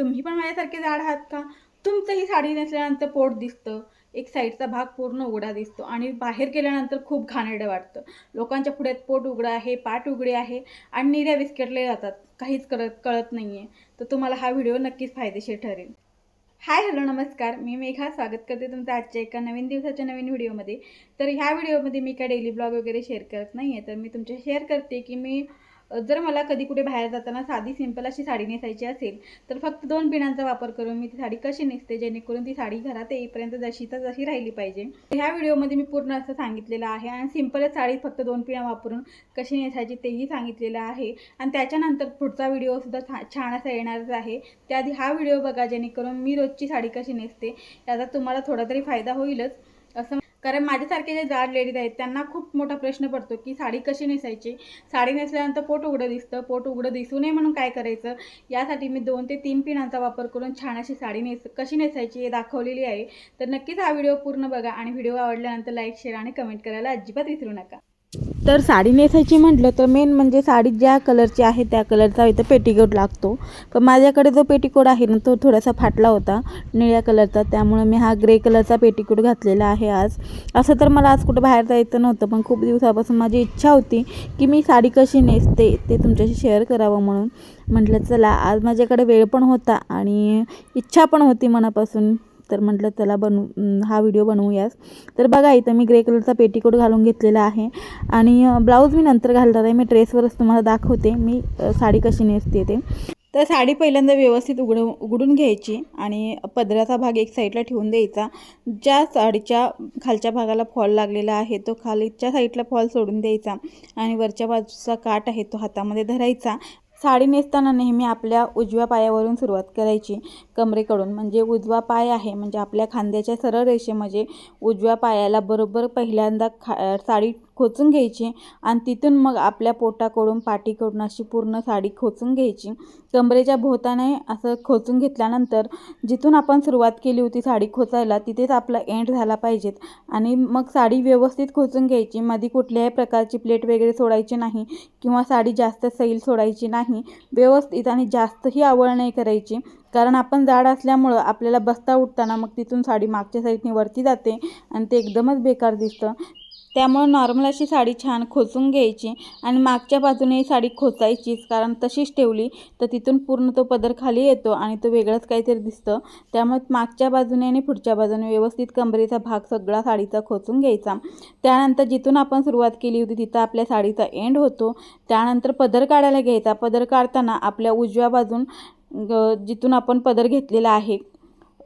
तुम्ही पण माझ्यासारखे जाड आहात का? तुमचं ही साडी नेसल्यानंतर पोट दिसतं. एक साईडचा भाग पूर्ण उघडा दिसतो आणि बाहेर गेल्यानंतर खूप घाणेरडं वाटतं. लोकांच्या पुढ्यात पोट उघडं आहे पाठ उघडे आहे आणि निर्या विस्कटले जातात. काहीच कळत कळत नाही आहे तर तुम्हाला हा व्हिडिओ नक्कीच फायदेशीर ठरेल. हाय हॅलो नमस्कार. मी मेघा. स्वागत करते तुमचं आजच्या एका नवीन दिवसाच्या नवीन व्हिडिओमध्ये. तर ह्या व्हिडिओमध्ये मी काय डेली ब्लॉग वगैरे शेअर करत नाही आहे तर मी तुमच्या शेअर करते की मी जर मला कधी कुठे बाहेर जाताना साधी सिंपल अशी साडी नेसायची असेल तर फक्त दोन पिणांचा वापर करून मी ती साडी कशी नेसते जेणेकरून ती साडी घरात येईपर्यंत जशीचा जशी राहिली पाहिजे. ह्या व्हिडिओमध्ये मी पूर्ण असं सांगितलेलं आहे आणि सिंपलच साडी फक्त दोन पिण्या वापरून कशी नेसायची तेही सांगितलेलं आहे. आणि त्याच्यानंतर पुढचा व्हिडिओसुद्धा छा छान असा येणारच आहे. त्याआधी हा व्हिडिओ बघा जेणेकरून मी रोजची साडी कशी नेसते याचा तुम्हाला थोडा तरी फायदा होईलच. असं कारण माझ्यासारखे जे जाड लेडीज आहेत त्यांना खूप मोठा प्रश्न पडतो की साडी कशी नेसायची? साडी नेसल्यानंतर पोट उघडं दिसतं पोट उघडं दिसू नये म्हणून काय करायचं? यासाठी मी दोन ते तीन पिनांचा वापर करून छान अशी साडी नेस कशी नेसायची हे दाखवलेली आहे. तर नक्कीच हा व्हिडिओ पूर्ण बघा आणि व्हिडिओ आवडल्यानंतर लाईक शेअर आणि कमेंट करायला अजिबात विसरू नका. तर साडी नेसायची म्हटलं तर मेन म्हणजे साडी ज्या कलरची आहे त्या कलरचा इथं पेटीकोट लागतो. पण माझ्याकडे जो पेटीकोट आहे ना तो थोडासा फाटला होता निळ्या कलरचा त्यामुळे मी हा ग्रे कलरचा पेटीकोट घातलेला आहे आज. असं तर मला आज कुठं बाहेर जायचं नव्हतं पण खूप दिवसापासून माझी इच्छा होती की मी साडी कशी नेसते ते तुमच्याशी शेअर करावं म्हणून. म्हटलं चला आज माझ्याकडे वेळ पण होता आणि इच्छा पण होती मनापासून. तर म्हटलं त्याला बनवू हा व्हिडिओ बनवूयास. तर बघा इथं मी ग्रे कलरचा पेटीकोट घालून घेतलेला आहे. आणि ब्लाऊज मी नंतर घालणार आहे. मी ड्रेसवरच तुम्हाला दाखवते. मी साडी कशी नेसते ते. तर साडी पहिल्यांदा व्यवस्थित उघड उघडून घ्यायची आणि पदराचा भाग एक साईडला ठेवून द्यायचा. ज्या साडीच्या खालच्या भागाला फॉल लागलेला आहे तो खालीच्या साईडला फॉल सोडून द्यायचा. आणि वरच्या बाजूचा काठ आहे तो हातामध्ये धरायचा. साडी नेसताना नेहमी आपल्या उजव्या पायावरून सुरुवात करायची कमरेकडून. म्हणजे उजवा पाय आहे. म्हणजे आपल्या खांद्याच्या सरळ रेषेमध्ये उजव्या पायाला बरोबर पहिल्यांदा खा साडी खोचून घ्यायची आणि तिथून मग आपल्या पोटाकडून पाठीकडून अशी पूर्ण साडी खोचून घ्यायची. कमरेच्या भोवताने असं खोचून घेतल्यानंतर जिथून आपण सुरुवात केली होती साडी खोचायला तिथेच आपला एंड झाला पाहिजेत. आणि मग साडी व्यवस्थित खोचून घ्यायची. मध्ये कुठल्याही प्रकारची प्लेट वगैरे सोडायची नाही किंवा साडी जास्त सैल सोडायची नाही. व्यवस्थित आणि जास्तही आवळ नाही करायची. कारण आपण जाड असल्यामुळं आपल्याला बसता उठताना मग तिथून साडी मागच्या साईडने वरती जाते आणि ते एकदमच बेकार दिसतं. त्यामुळं नॉर्मल अशी साडी छान खोचून घ्यायची आणि मागच्या बाजूने साडी खोचायचीच कारण तशीच ठेवली तर तिथून पूर्ण तो पदर खाली येतो आणि तो वेगळंच काहीतरी दिसतं. त्यामुळे मागच्या बाजूने आणि पुढच्या बाजूने व्यवस्थित कंबरेचा भाग सगळा साडीचा खोचून घ्यायचा. त्यानंतर जिथून आपण सुरुवात केली होती तिथं आपल्या साडीचा एंड होतो. त्यानंतर पदर काढायला घ्यायचा. पदर काढताना आपल्या उजव्या बाजून ग- जिथून आपण पदर घेतलेला आहे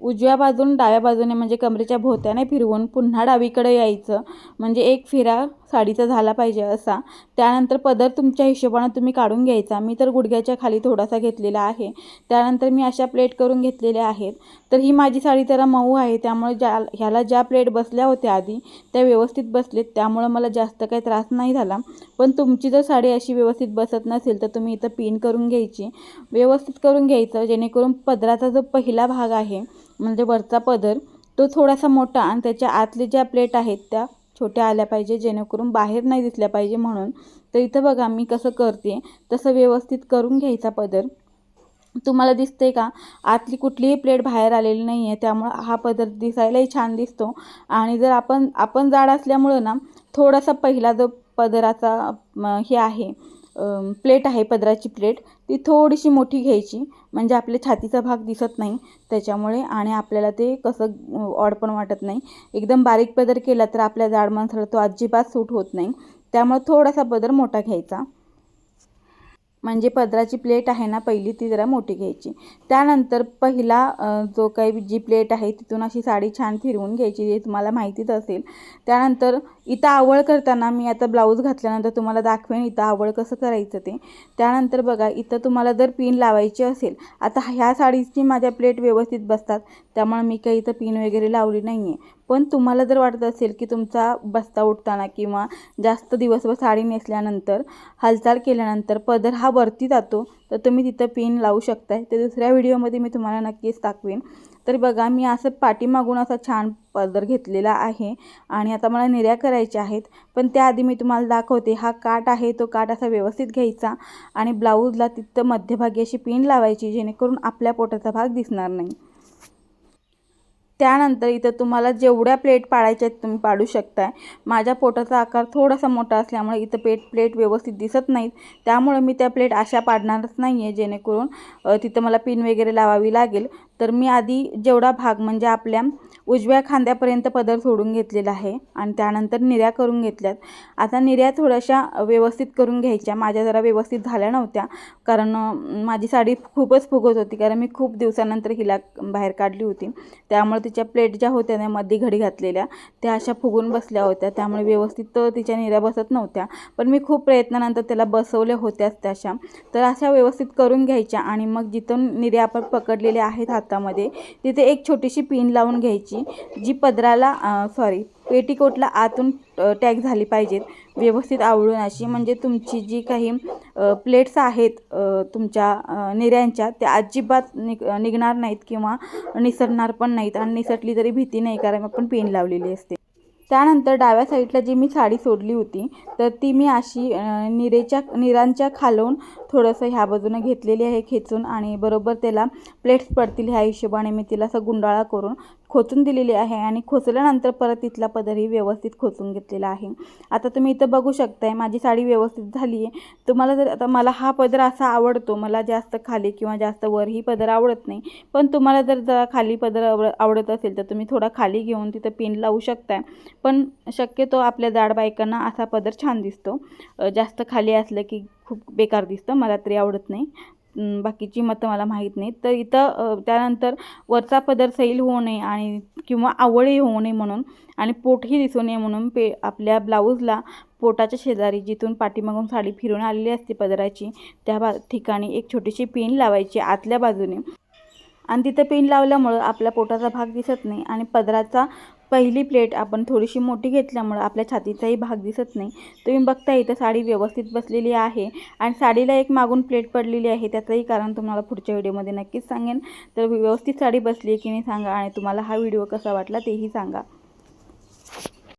उजव्या बाजून डाव्या बाजूने म्हणजे कमरेच्या भोवत्याने फिरवून पुन्हा डावीकडे यायचं. म्हणजे एक फिरा साडीचा झाला पाहिजे असा. त्यानंतर पदर तुमच्या हिशोबानं तुम्ही काढून घ्यायचा. मी तर गुडघ्याच्या खाली थोडासा घेतलेला आहे. त्यानंतर मी अशा प्लेट करून घेतलेल्या आहेत. तर ही माझी साडी जरा मऊ आहे. त्यामुळे ज्या ह्याला ज्या प्लेट बसल्या होत्या आधी त्या व्यवस्थित बसलेत. त्यामुळं मला जास्त काही त्रास नाही झाला. पण तुमची जर साडी अशी व्यवस्थित बसत नसेल तर तुम्ही इथं पिन करून घ्यायची. व्यवस्थित करून घ्यायचं. जेणेकरून पदराचा जो पहिला भाग आहे म्हणजे वरचा पदर तो थोडासा मोठा आणि त्याच्या आतले ज्या प्लेट आहेत त्या छोट्या आल्या पाहिजे जेणेकरून बाहेर नाही दिसल्या पाहिजे म्हणून. तर इथं बघा मी कसं करते तसं व्यवस्थित करून घ्यायचा पदर. तुम्हाला दिसते का? आतली कुठलीही प्लेट बाहेर आलेली नाही आहे त्यामुळं हा पदर दिसायलाही छान दिसतो. आणि जर आपण आपण जाड असल्यामुळं ना थोडासा पहिला जो पदराचा हे आहे प्लेट आहे पदराची प्लेट ती थोडीशी मोठी घ्यायची. म्हणजे आपल्या छातीचा भाग दिसत नाही. त्याच्यामुळे आणि आपल्याला ते कसं ऑड पण वाटत नाही. एकदम बारीक पदर केला तर आपल्या जाड माणसाला तो अजिबात सूट होत नाही. त्यामुळे थोडासा पदर मोठा घ्यायचा. म्हणजे पदराची प्लेट आहे ना पहिली ती जरा मोठी घ्यायची. त्यानंतर पहिला जो काही जी प्लेट आहे तिथून अशी साडी छान फिरवून घ्यायची जे तुम्हाला माहितीच असेल. त्यानंतर इथं आवळ करताना मी आता ब्लाऊज घातल्यानंतर तुम्हाला दाखवेन इथं आवळ कसं करायचं ते. त्यानंतर बघा इथं तुम्हाला जर पिन लावायची असेल आता ह्या साडीची माझ्या प्लेट व्यवस्थित बसतात त्यामुळे मी काही इथं पिन वगैरे लावली नाही आहे पण तुम्हाला जर वाटत असेल की तुमचा बसता उठताना किंवा जास्त दिवसभर साडी नेसल्यानंतर हालचाल केल्यानंतर पदर हा वरती जातो तर तुम्ही तिथं पिन लावू शकताय. ते दुसऱ्या व्हिडिओमध्ये मी तुम्हाला नक्कीच दाखवेन. तर बघा मी असं पाठीमागून असा छान पदर घेतलेला आहे आणि आता मला निर्या करायच्या आहेत. पण त्याआधी मी तुम्हाला दाखवते हा काट आहे तो काट असा व्यवस्थित घ्यायचा आणि ब्लाऊजला तिथं मध्यभागी अशी पिन लावायची जेणेकरून आपल्या पोटाचा भाग दिसणार नाही. त्यानंतर इथं तुम्हाला जेवढ्या प्लेट पाडायच्या आहेत तुम्ही पाडू शकताय. माझ्या पोटाचा आकार थोडासा मोठा असल्यामुळे इथं पेट प्लेट व्यवस्थित दिसत नाहीत. त्यामुळे मी त्या प्लेट अशा पाडणारच नाही आहे जेणेकरून तिथं मला पिन वगैरे लावावी लागेल. तर मी आधी जेवढा भाग म्हणजे आपल्या उजव्या खांद्यापर्यंत पदर सोडून घेतलेला आहे आणि त्यानंतर निर्या करून घेतल्यात. आता निर्या थोड्याशा व्यवस्थित करून घ्यायच्या. माझ्या जरा व्यवस्थित झाल्या नव्हत्या. कारण माझी साडी खूपच फुगत होती. कारण मी खूप दिवसानंतर हिला बाहेर काढली होती. त्यामुळे तिच्या प्लेट ज्या होत्या त्या मध्ये घडी घातलेल्या त्या अशा फुगून बसल्या होत्या. त्यामुळे व्यवस्थित तिच्या निर्या बसत नव्हत्या. पण मी खूप प्रयत्नानंतर त्याला बसवल्या होत्याच त्याशा तर अशा व्यवस्थित करून घ्यायच्या आणि मग जिथून निर्या आपण पकडलेल्या आहेत हातामध्ये. तिथे एक छोटीशी पिन लावून घ्यायची जी पदराला सॉरी पेटीकोटला आतून टॅग झाली पाहिजेत. व्यवस्थित आवळून अशी म्हणजे तुमची जी काही प्लेट्स आहेत तुमच्या निऱ्यांच्या निर्यांच्या त्या अजिबात निग निघणार नाहीत किंवा निसरणार पण नाहीत आणि निसटली तरी भीती नाही कारण आपण पेन लावलेली असते. त्यानंतर डाव्या साईडला जी मी साडी सोडली होती तर ती मी अशी निरेच्या निरांच्या खालून थोडंसं ह्या बाजूनं घेतलेली आहे खेचून आणि बरोबर त्याला प्लेट्स पडतील ह्या हिशोबाने मी तिला असं गुंडाळा करून खोचून दिलेली आहे आणि खोचल्यानंतर परत तिथला पदरही व्यवस्थित खोचून घेतलेला आहे. आता तुम्ही इथं बघू शकताय माझी साडी व्यवस्थित झाली आहे. तुम्हाला जर आता मला हा पदर असा आवडतो मला जास्त खाली किंवा जास्त वर ही पदर आवडत नाही. पण तुम्हाला जर जरा खाली पदर आवड आवडत असेल तर तुम्ही थोडा खाली घेऊन तिथं पिन लावू शकताय. पण शक्यतो आपल्या जाड बायकांना असा पदर छान दिसतो. जास्त खाली असलं की खूप बेकार दिसतं मला तरी आवडत नाही. बाकीची मतं मला माहीत नाही तर इथं त्यानंतर वरचा पदर सैल होऊ नये आणि किंवा आवळही होऊ नये म्हणून आणि पोटही दिसू नये म्हणून पे आपल्या ब्लाऊजला पोटाच्या शेजारी जिथून पाठीमागून साडी फिरून आलेली असते पदराची त्या बा ठिकाणी एक छोटीशी पिन लावायची आतल्या बाजूने. आणि तिथं पिन लावल्यामुळं आपल्या पोटाचा भाग दिसत नाही आणि पदराचा पहिली प्लेट आपण थोडीशी मोठी घेतल्यामुळं आपल्या छातीचाही भाग दिसत नाही. तुम्ही बघता इथं साडी व्यवस्थित बसलेली आहे आणि साडीला एक मागून प्लेट पडलेली आहे. त्याचंही कारण तुम्हाला पुढच्या व्हिडिओमध्ये नक्कीच सांगेन. तर व्यवस्थित साडी बसली आहे की नाही सांगा आणि तुम्हाला हा व्हिडिओ कसा वाटला तेही सांगा.